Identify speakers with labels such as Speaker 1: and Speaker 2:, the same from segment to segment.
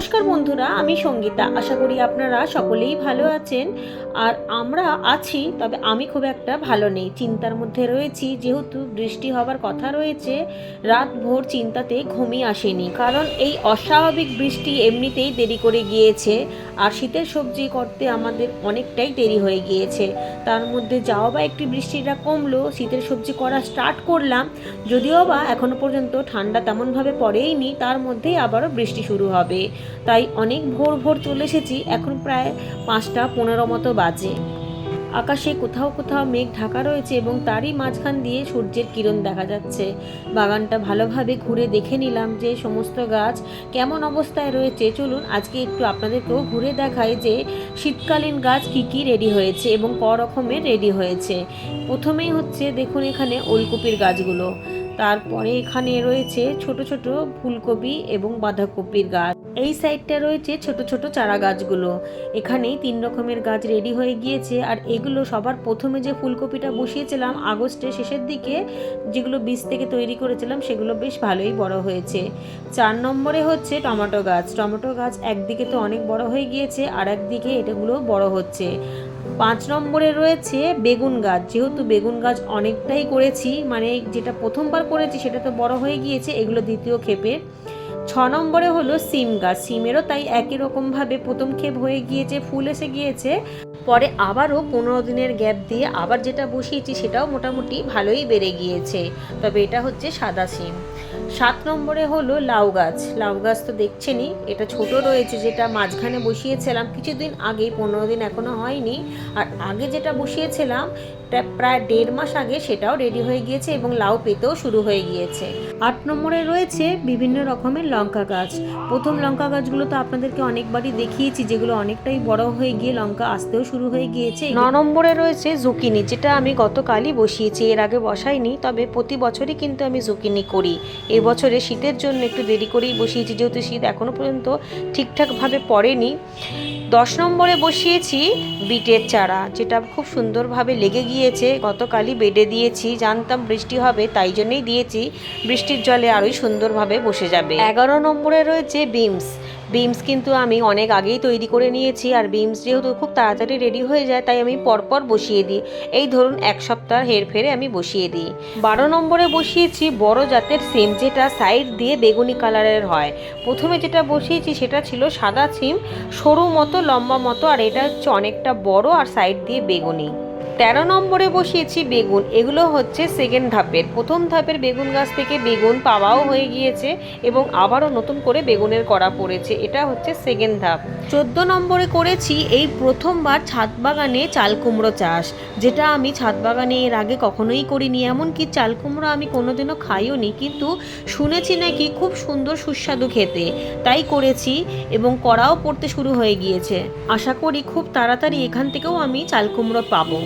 Speaker 1: নমস্কার বন্ধুরা, আমি সঙ্গীতা। আশা করি আপনারা সকলেই ভালো আছেন। আর আমরা আছি, তবে আমি খুব একটা ভালো নেই। চিন্তার মধ্যে রয়েছি, যেহেতু বৃষ্টি হবার কথা রয়েছে রাত ভোর চিন্তাতে ঘুমিয়ে আসেনি। কারণ এই অস্বাভাবিক বৃষ্টি এমনিতেই দেরি করে গিয়েছে। আর শীতের সবজি করতে আমাদের অনেকটাই দেরি হয়ে গিয়েছে। তার মধ্যে যাও বা একটি বৃষ্টিটা কমলো, শীতের সবজি করা স্টার্ট করলাম। যদিও বা এখনও পর্যন্ত ঠান্ডা তেমনভাবে পড়েইনি, তার মধ্যেই আবারও বৃষ্টি শুরু হবে। তাই অনেক ভোর ভোর চলে এসেছি, এখন প্রায় পাঁচটা পনেরো মতো বাজে। আকাশে কোথাও কোথাও মেঘ ঢাকা রয়েছে এবং তারই মাঝখান দিয়ে সূর্যের কিরণ দেখা যাচ্ছে। বাগানটা ভালোভাবে ঘুরে দেখে নিলাম যে সমস্ত গাছ কেমন অবস্থায় রয়েছে। চলুন আজকে একটু আপনাদেরকেও ঘুরে দেখাই যে শীতকালীন গাছ কি কি রেডি হয়েছে এবং ক রকমের রেডি হয়েছে। প্রথমেই হচ্ছে দেখুন এখানে ওলকপির গাছগুলো। তারপরে এখানে রয়েছে ছোট ছোট ফুলকপি এবং বাঁধাকপির গাছ। এই সাইডটা রয়েছে ছোট ছোট চারা গাছগুলো। এখানেই তিন রকমের গাছ রেডি হয়ে গিয়েছে আর এগুলো সবার প্রথমে যে ফুলকপিটা বসিয়েছিলাম আগস্টের শেষের দিকে, যেগুলো বীজ থেকে তৈরি করেছিলাম, সেগুলো বেশ ভালোই বড় হয়েছে। চার নম্বরে হচ্ছে টমেটো গাছ। টমেটো গাছ একদিকে তো অনেক বড় হয়ে গিয়েছে আর একদিকে এটাগুলো বড় হচ্ছে। পাঁচ নম্বরে রয়েছে বেগুন গাছ। যেহেতু বেগুন গাছ অনেকটাই করেছি মানে যেটা প্রথমবার করেছি সেটা তো বড় হয়ে গিয়েছে, এগুলো দ্বিতীয় ক্ষেপে। ছ নম্বরে হলো সিম গাছ। সিমেরও তাই একই রকমভাবে প্রথম ক্ষেপ হয়ে গিয়েছে, ফুল এসে গিয়েছে। পরে আবারও পনেরো দিনের গ্যাপ দিয়ে আবার যেটা বসিয়েছি সেটাও মোটামুটি ভালোই বেড়ে গিয়েছে। তবে এটা হচ্ছে সাদা সিম। সাত নম্বরে হলো লাউ গাছ। লাউ গাছ তো দেখছেনই, এটা ছোট রয়েছে, যেটা মাঝখানে বসিয়েছিলাম, কিছুদিন আগে পনেরো দিন এখনও হয়নি। আর আগে যেটা বসিয়েছিলাম প্রায় দেড় মাস আগে সেটাও রেডি হয়ে গিয়েছে এবং লাউ পেতেও শুরু হয়ে গিয়েছে। আট নম্বরে রয়েছে বিভিন্ন রকমের লঙ্কা গাছ। প্রথম লঙ্কা গাছগুলো তো আপনাদেরকে অনেকবারই দেখিয়েছি, যেগুলো অনেকটাই বড় হয়ে গিয়ে লঙ্কা আসতেও শুরু হয়ে গিয়েছে। ন নম্বরে রয়েছে জুকিনি, যেটা আমি গতকালই বসিয়েছি, এর আগে বসাইনি, তবে প্রতি বছরই কিন্তু আমি জুকিনি করি। এবছরে শীতের জন্য একটু দেরি করেই বসিয়েছি, যেহেতু শীত এখনও পর্যন্ত ঠিকঠাকভাবে পড়েনি। দশ নম্বরে বসিয়েছি বিটের চারা, যেটা খুব সুন্দরভাবে লেগে গিয়েছে। গতকালই বেডে দিয়েছি, জানতাম বৃষ্টি হবে, তাই জন্যেই দিয়েছি। বৃষ্টির জলে আরোই সুন্দরভাবে বসে যাবে। এগারো নম্বরে রয়েছে বিমস বিমস কিন্তু আমি অনেক আগেই তৈরি করে নিয়েছি, আর বিমস যেহেতু খুব তাড়াতাড়ি রেডি হয়ে যায়, তাই আমি পরপর বসিয়ে দিই। এই ধরুন, এক সপ্তাহ হেরফেরে আমি বসিয়ে দিই। বারো নম্বরে বসিয়েছি বড় জাতের সিম, যেটা সাইড দিয়ে বেগুনি কালারের হয়। প্রথমে যেটা বসিয়েছি সেটা ছিল সাদা সিম, সরু মতো, লম্বা মতো, আর এটা হচ্ছে অনেকটা বড় আর সাইড দিয়ে বেগুনি। তেরো নম্বরে বসিয়েছি বেগুন। এগুলো হচ্ছে সেকেন্ড ধাপের। প্রথম ধাপের বেগুন গাছ থেকে বেগুন পাওয়াও হয়ে গিয়েছে এবং আবারও নতুন করে বেগুনের করা পড়েছে। এটা হচ্ছে সেকেন্ড ধাপ। চোদ্দ নম্বরে করেছি এই প্রথমবার ছাদ বাগানে চাল কুমড়ো চাষ, যেটা আমি ছাদ বাগানে এর আগে কখনোই করিনি। এমনকি চাল কুমড়ো আমি কোনোদিনও খাইও নি কিন্তু শুনেছি নাকি খুব সুন্দর সুস্বাদু খেতে। তাই করেছি এবং করাও পড়তে শুরু হয়ে গিয়েছে। আশা করি খুব তাড়াতাড়ি এখান থেকেও আমি চাল কুমড়ো পাবো।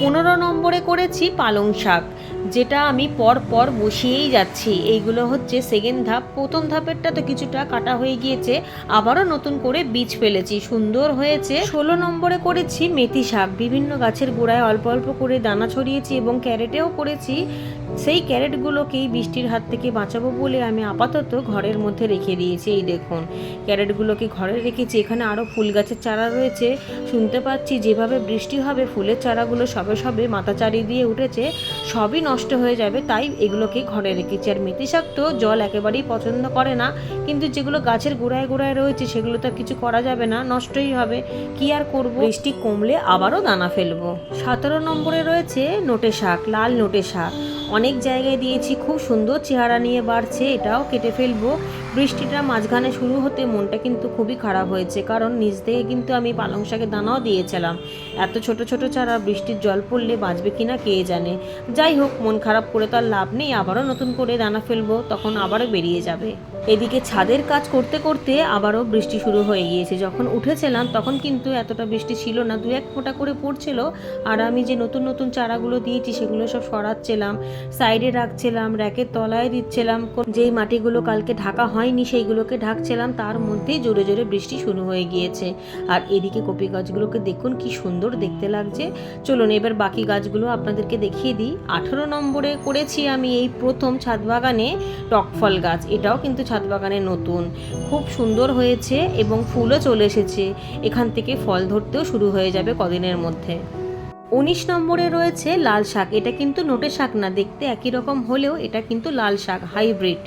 Speaker 1: পনেরো নম্বরে করেছি পালং শাক, যেটা আমি পর পর বসিয়েই যাচ্ছি। এইগুলো হচ্ছে সেকেন্ড ধাপ, প্রথম ধাপেরটা তো কিছুটা কাটা হয়ে গিয়েছে, আবারও নতুন করে বীজ ফেলেছি। সুন্দর হয়েছে। ষোলো নম্বরে করেছি মেথি শাক, বিভিন্ন গাছের গোড়ায় অল্প অল্প করে দানা ছড়িয়েছি এবং ক্যারেটেও করেছি। সেই ক্যারেটগুলোকেই বৃষ্টির হাত থেকে বাঁচাবো বলে আমি আপাতত ঘরের মধ্যে রেখে দিয়েছি, এই দেখুন। ক্যারেটগুলোকে ঘরে রেখেছি, এখানে আরও ফুল গাছের চারা রয়েছে। শুনতে পাচ্ছি, যেভাবে বৃষ্টি হবে, ফুলের চারাগুলো সবে সবে মাথা চারিয়ে দিয়ে উঠেছে, সবই নষ্ট হয়ে যাবে, তাই এগুলোকে ঘরে রেখেছি। আর মেথি শাক তো জল একেবারেই পছন্দ করে না, কিন্তু যেগুলো গাছের গোড়ায় গোড়ায় রয়েছে, সেগুলো তো কিছু করা যাবে না, নষ্টই হবে। কি আর করব? বৃষ্টি কমলে আবারও দানা ফেলব। সতেরো নম্বরে রয়েছে নোটে শাক লাল নোটে শাক অনেক জায়গায় দিয়েছি খুব সুন্দর চেহারা নিয়ে বাড়ছে এটাও কেটে ফেলব। বৃষ্টিটা মাঝখানে শুরু হতে মনটা কিন্তু খুবই খারাপ হয়েছে, কারণ নিচ থেকে কিন্তু আমি পালং শাকের দানাও দিয়েছিলাম। এত ছোট ছোট চারা বৃষ্টির জল পড়লে বাঁচবে কিনা কে জানে। যাই হোক, মন খারাপ করে তো আর লাভ নেই, আবারও নতুন করে দানা ফেলব, তখন আবারও বেরিয়ে যাবে। এদিকে ছাদের কাজ করতে করতে আবারও বৃষ্টি শুরু হয়ে গিয়েছে। যখন উঠেছিলাম, তখন কিন্তু এতটা বৃষ্টি ছিল না, দু এক ফোঁটা করে পড়ছিল। আর আমি যে নতুন নতুন চারাগুলো দিয়েছি, সেগুলো সব সরাচ্ছিলাম, সাইডে রাখছিলাম, র্যাকের তলায় দিচ্ছিলাম। যেই মাটিগুলো কালকে ঢাকা হয় নামাইনি সেইগুলোকে ঢাকছিলাম, তার মধ্যেই জোরে জোরে বৃষ্টি শুরু হয়ে গিয়েছে। আর এদিকে কপি গাছগুলোকে দেখুন, কি সুন্দর দেখতে লাগছে। চলুন এবার বাকি গাছগুলো আপনাদেরকে দেখিয়ে দিই। আঠেরো নম্বরে করেছি আমি এই প্রথম ছাদ বাগানে টকফল গাছ। এটাও কিন্তু ছাদ বাগানে নতুন। খুব সুন্দর হয়েছে এবং ফুলও চলে এসেছে। এখান থেকে ফল ধরতেও শুরু হয়ে যাবে কদিনের মধ্যে। উনিশ নম্বরে রয়েছে লাল শাক। এটা কিন্তু নোটে শাক না, দেখতে একই রকম হলেও এটা কিন্তু লাল শাক, হাইব্রিড।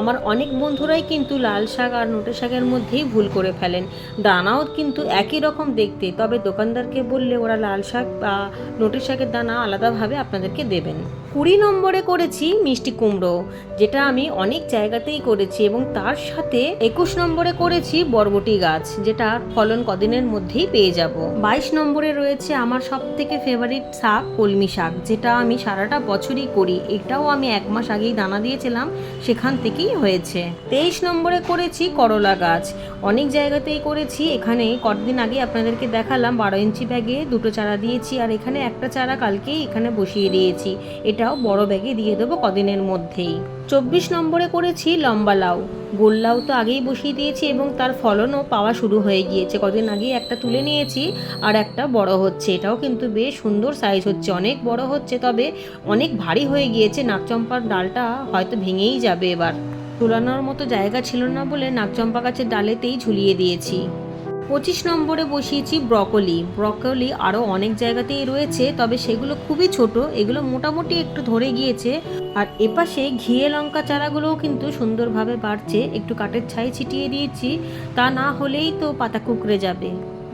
Speaker 1: আমার অনেক বন্ধুরাই কিন্তু লাল শাক আর নোটে শাকের মধ্যেই ভুল করে ফেলেন। দানাও কিন্তু একই রকম দেখতে, তবে দোকানদারকে বললে ওরা লাল শাক বা নোটে শাকের দানা আলাদাভাবে আপনাদেরকে দেবেন। কুড়ি নম্বরে করেছি মিষ্টি কুমড়ো, যেটা আমি অনেক জায়গাতেই করেছি এবং তার সাথে একুশ নম্বরে করেছি বরবটি গাছ, যেটা ফলন কদিনের মধ্যেই পেয়ে যাব। বাইশ নম্বরে রয়েছে আমার সব থেকে ফেভারিট শাক, কলমি শাক, যেটা আমি সারাটা বছরই করি। এটাও আমি এক মাস আগেই দানা দিয়েছিলাম, সেখান থেকেই হয়েছে। তেইশ নম্বরে করেছি করলা গাছ, অনেক জায়গাতেই করেছি। এখানে কতদিন আগে আপনাদেরকে দেখালাম, বারো ইঞ্চি ব্যাগে দুটো চারা দিয়েছি, আর এখানে একটা চারা কালকেই এখানে বসিয়ে দিয়েছি। এটাও বড় ব্যাগে দিয়ে দেবো কদিনের মধ্যেই। চব্বিশ নম্বরে করেছি লম্বা লাউ। গোল লাউ তো আগেই বসিয়ে দিয়েছি এবং তার ফলনও পাওয়া শুরু হয়ে গিয়েছে। কদিন আগেই একটা তুলে নিয়েছি আর একটা বড় হচ্ছে। এটাও কিন্তু বেশ সুন্দর সাইজ হচ্ছে। অনেক বড় হচ্ছে, তবে অনেক ভারী হয়ে গিয়েছে। নাকচম্পার ডালটা হয়তো ভেঙেই যাবে এবার। তোলানোর মতো জায়গা ছিল না বলে নাকচম্পা গাছের ডালেতেই ঝুলিয়ে দিয়েছি। পঁচিশ নম্বরে বসিয়েছি ব্রকলি। ব্রকলি আরও অনেক জায়গাতেই রয়েছে, তবে সেগুলো খুবই ছোট, এগুলো মোটামুটি একটু ধরে গিয়েছে। আর এপাশে ঘিয়ে লঙ্কা চারাগুলোও কিন্তু সুন্দরভাবে বাড়ছে, একটু কাঠের ছাই ছিটিয়ে দিয়েছি, তা না হলেই তো পাতা কুকড়ে যাবে।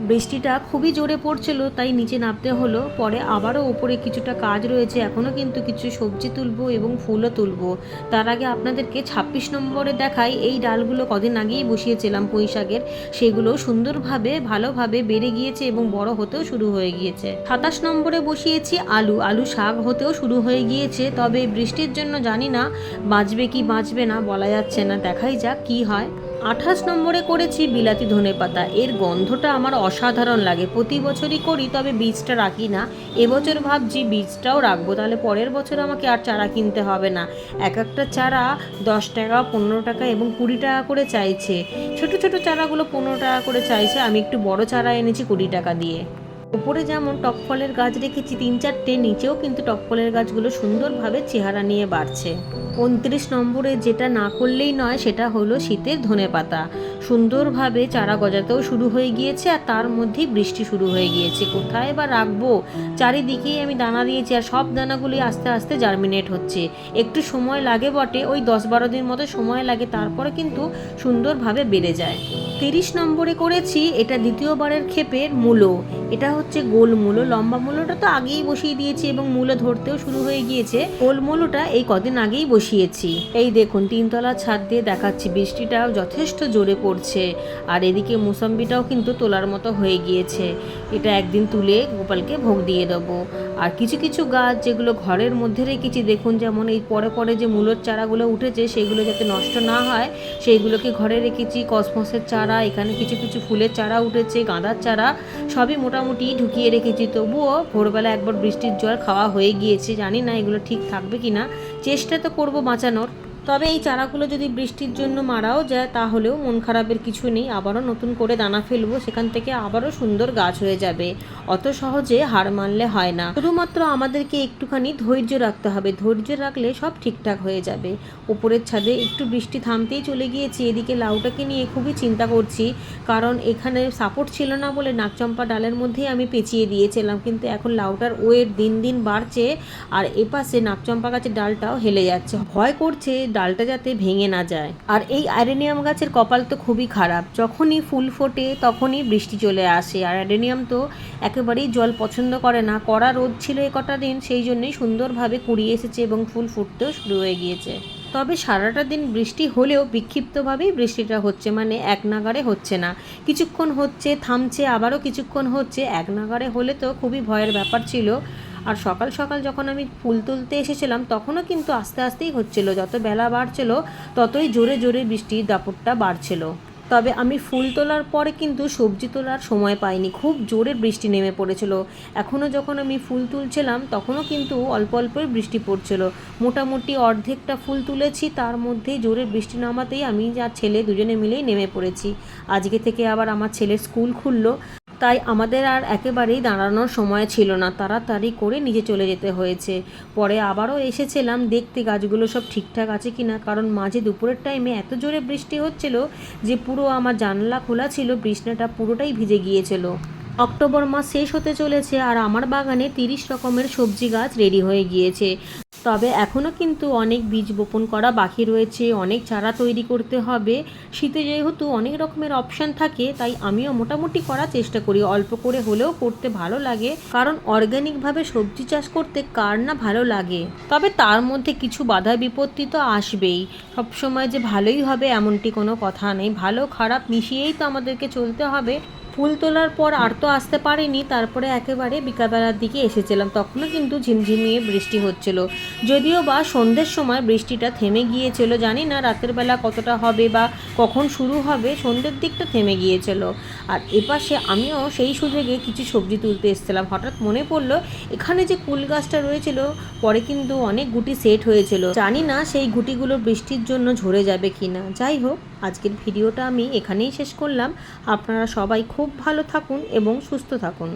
Speaker 1: বৃষ্টিটা খুবই জোরে পড়ছিল, তাই নিচে নামতে হলো। পরে আবারও ওপরে কিছুটা কাজ রয়েছে এখনও কিন্তু কিছু সবজি তুলবো এবং ফুলও তুলবো। তার আগে আপনাদেরকে ছাব্বিশ নম্বরে দেখাই, এই ডালগুলো কদিন আগেই বসিয়েছিলাম পুঁই শাকের। সেগুলো সুন্দরভাবে, ভালোভাবে বেড়ে গিয়েছে এবং বড় হতেও শুরু হয়ে গিয়েছে। সাতাশ নম্বরে বসিয়েছি আলু। আলু শাক হতেও শুরু হয়ে গিয়েছে, তবে বৃষ্টির জন্য জানি না বাঁচবে কি বাঁচবে না, বলা যাচ্ছে না। দেখাই যাক কি হয়। আঠাশ নম্বরে করেছি বিলাতি ধনে পাতা। এর গন্ধটা আমার অসাধারণ লাগে। প্রতি বছরই করি, তবে বীজটা রাখি না। এবছর ভাবছি বীজটাও রাখব, তাহলে পরের বছর আমাকে আর চারা কিনতে হবে না। এক একটা চারা দশ টাকা, পনেরো টাকা এবং কুড়ি টাকা করে চাইছে। ছোট ছোট চারাগুলো পনেরো টাকা করে চাইছে। আমি একটু বড় চারা এনেছি কুড়ি টাকা দিয়ে। উপরে যেমন টক ফলের গাছ রেখেছি তিন চারটে নিচেও কিন্তু টক ফলের গাছগুলো সুন্দরভাবে চেহারা নিয়ে বাড়ছে। উনত্রিশ নম্বরে যেটা না করলেই নয়, সেটা হলো শীতের ধনে পাতা সুন্দরভাবে চারা গজাতেও শুরু হয়ে গিয়েছে আর তার মধ্যেই বৃষ্টি শুরু হয়ে গিয়েছে। কোথায় বা রাখব? চারিদিকেই আমি দানা দিয়েছি আর সব দানাগুলি আস্তে আস্তে জার্মিনেট হচ্ছে। একটু সময় লাগে বটে, ওই দশ বারো দিন মতো সময় লাগে, তারপরে কিন্তু সুন্দরভাবে বেড়ে যায়। তিরিশ নম্বরে করেছি, এটা দ্বিতীয়বারের ক্ষেপের মূলো। এটা হচ্ছে গোল মূলো। লম্বা মূলোটা তো আগেই বসিয়ে দিয়েছি এবং মূলো ধরতেও শুরু হয়ে গিয়েছে। গোল মূলোটা এই কদিন আগেই বসিয়েছি। এই দেখুন তিনতলা ছাদ দিয়ে দেখাচ্ছি, বৃষ্টিটাও যথেষ্ট জোরে পড়ছে। আর এদিকে মুসাম্বিটাও কিন্তু তোলার মতো হয়ে গিয়েছে। এটা একদিন তুলে গোপালকে ভোগ দিয়ে দেবো। আর কিছু কিছু গাছ যেগুলো ঘরের মধ্যে রেখেছি, দেখুন যেমন এই পরে পরে যে মূলোর চারাগুলো উঠেছে সেইগুলো যাতে নষ্ট না হয়, সেইগুলোকে ঘরে রেখেছি। কসমসের চারা, এখানে কিছু কিছু ফুলের চারা উঠেছে, গাঁদার চারা, সবই মোটামুটি ঢুকিয়ে রেখেছি। তবুও ভোরবেলা একবার বৃষ্টির জল খাওয়া হয়ে গিয়েছে, জানি না এগুলো ঠিক থাকবে কি না চেষ্টা তো করব বাঁচানোর। তবে এই চারাগুলো যদি বৃষ্টির জন্য মারাও যায়, তাহলেও মন খারাপের কিছু নেই। আবারও নতুন করে দানা ফেলব, সেখান থেকে আবারও সুন্দর গাছ হয়ে যাবে। অত সহজে হার মানলে হয় না। শুধুমাত্র আমাদেরকে একটুখানি ধৈর্য রাখতে হবে। ধৈর্য রাখলে সব ঠিকঠাক হয়ে যাবে। উপরের ছাদে একটু বৃষ্টি থামতেই চলে গিয়েছি। এদিকে লাউটাকে নিয়ে খুবই চিন্তা করছি, কারণ এখানে সাপোর্ট ছিল না বলে নাকচম্পা ডালের মধ্যেই আমি পেঁচিয়ে দিয়েছিলাম। কিন্তু এখন লাউটার ওয়েট দিন দিন বাড়ছে, আর এপাশে নাকচম্পা গাছের ডালটাও হেলে যাচ্ছে। ভয় করছে ডালটা যাতে ভেঙে না যায়। আর এই অ্যারেনিয়াম গাছের কপাল তো খুবই খারাপ। যখনই ফুল ফোটে, তখনই বৃষ্টি চলে আসে। আর অ্যারেনিয়াম তো একেবারেই জল পছন্দ করে না। কড়া রোদ ছিল এ কটা দিন, সেই জন্যই সুন্দরভাবে কুড়িয়ে এসেছে এবং ফুল ফুটতেও শুরু হয়ে গিয়েছে। তবে সারাটা দিন বৃষ্টি হলেও বিক্ষিপ্তভাবেই বৃষ্টিটা হচ্ছে মানে এক নাগারে হচ্ছে না। কিছুক্ষণ হচ্ছে, থামছে, আবারও কিছুক্ষণ হচ্ছে। এক নাগারে হলে তো খুবই ভয়ের ব্যাপার ছিল। আর সকাল সকাল যখন আমি ফুল তুলতে এসেছিলাম, তখনও কিন্তু আস্তে আস্তেই হচ্ছিল। যত বেলা বাড়ছিল, ততই জোরে জোরে বৃষ্টির দাপটটা বাড়ছিল। তবে আমি ফুল তোলার পরে কিন্তু সবজি তোলার সময় পাইনি। খুব জোরে বৃষ্টি নেমে পড়েছিল। এখনও যখন আমি ফুল তুলছিলাম, তখনও কিন্তু অল্প অল্পই বৃষ্টি পড়ছিল। মোটামুটি অর্ধেকটা ফুল তুলেছি, তার মধ্যেই জোরে বৃষ্টি নামাতেই আমি আর ছেলে দুজনে মিলেই নেমে পড়েছি। আজকে থেকে আবার আমার ছেলের স্কুল খুললো। তাই আমাদের আর একেবারেই দাঁড়ানোর সময় ছিল না। তাড়াতাড়ি করে নিজে চলে যেতে হয়েছে। পরে আবারও এসেছিলাম। দেখতে গাছগুলো সব ঠিকঠাক আছে কি না কারণ মাঝে দুপুরের টাইমে এত জোরে বৃষ্টি হচ্ছিল যে পুরো আমার জানলা খোলা ছিল বৃষ্টিটা পুরোটাই ভিজে গিয়েছিল। অক্টোবর মাস শেষ হতে চলেছে আর আমার বাগানে তিরিশ রকমের সবজি গাছ রেডি হয়ে গিয়েছে। তবে এখনও কিন্তু অনেক বীজ বপন করা বাকি রয়েছে, অনেক চারা তৈরি করতে হবে। শীতে যেহেতু অনেক রকমের অপশান থাকে, তাই আমিও মোটামুটি করার চেষ্টা করি। অল্প করে হলেও করতে ভালো লাগে, কারণ অর্গ্যানিকভাবে সবজি চাষ করতে কার না ভালো লাগে? তবে তার মধ্যে কিছু বাধা বিপত্তি তো আসবেই। সবসময় যে ভালোই হবে এমনটি কোনো কথা নেই। ভালো খারাপ মিশিয়েই তো আমাদেরকে চলতে হবে। ফুল তোলার পর আর তো আসতে পারিনি, তারপরে একেবারে বিকালবেলার দিকে এসেছিলাম। তখনও কিন্তু ঝিমঝিমিয়ে বৃষ্টি হচ্ছিল। যদিও বা সন্ধ্যের সময় বৃষ্টিটা থেমে গিয়েছিল, জানি না রাতের বেলা কতটা হবে বা কখন শুরু হবে, সন্ধ্যের দিকটা থেমে গিয়েছিল। আর এপাশে আমিও সেই সুযোগে কিছু সবজি তুলতে এসেছিলাম। হঠাৎ মনে পড়ল, এখানে যে কুল গাছটা রয়েছিল, পরে কিন্তু অনেক গুটি সেট হয়েছিল। জানি না সেই গুটিগুলো বৃষ্টির জন্য ঝরে যাবে কি না যাই হোক আজকের ভিডিওটা আমি এখানেই শেষ করলাম। আপনারা সবাই খুব ভালো থাকুন এবং সুস্থ থাকুন।